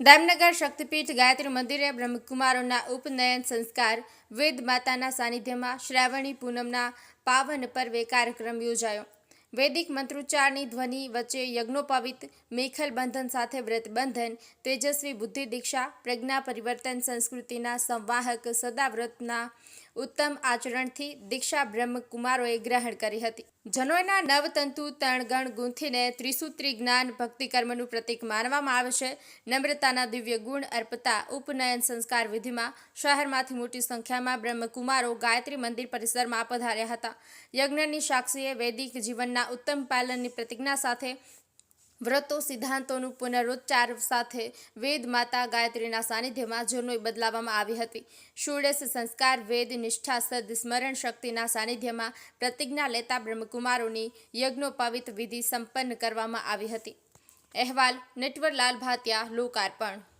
દામનગર શક્તિપીઠ ગાયત્રી મંદિરે બ્રહ્મકુમારોના ઉપનયન સંસ્કાર વેદ માતાના સાનિધ્યમાં શ્રાવણી પૂનમના પાવન પર્વે કાર્યક્રમ યોજાયો. વૈદિક મંત્રોચ્ચારની ધ્વનિ વચ્ચે યજ્ઞોપવિત, મેખલ બંધન સાથે વ્રત બંધન, તેજસ્વી બુદ્ધિ દીક્ષા, પ્રજ્ઞા પરિવર્તન સંસ્કૃતિના સંવાહક સદાવ્રતના ઉત્તમ આચરણથી દીક્ષા બ્રહ્મકુમારોએ ગ્રહણ કરી હતી. જનોયના નવતંતુ તણગણ ગુંથીને ત્રિસૂત્રી જ્ઞાન ભક્તિ કર્મનું પ્રતીક માનવામાં આવે છે. નમ્રતાના દિવ્ય ગુણ અર્પતા ઉપનયન સંસ્કાર વિધિમાં શહેરમાંથી મોટી સંખ્યામાં બ્રહ્મકુમારો ગાયત્રી મંદિર પરિસરમાં પધાર્યા હતા. યજ્ઞની સાક્ષીએ વૈદિક જીવનના ઉત્તમ પાલનની પ્રતિજ્ઞા સાથે વ્રતો, સિદ્ધાંતોનું પુનરોચ્ચાર સાથે વેદ માતા ગાયત્રીના સાનિધ્યમાં જનોઈ બદલાવવામાં આવી હતી. ષોડશ સંસ્કાર, વેદ, નિષ્ઠા, સદ, સ્મરણ શક્તિના સાનિધ્યમાં પ્રતિજ્ઞા લેતા બ્રહ્મકુમારોની યજ્ઞોપવિત વિધિ સંપન્ન કરવામાં આવી હતી. અહેવાલ નટવરલાલ ભાતિયા લોકાર્પણ.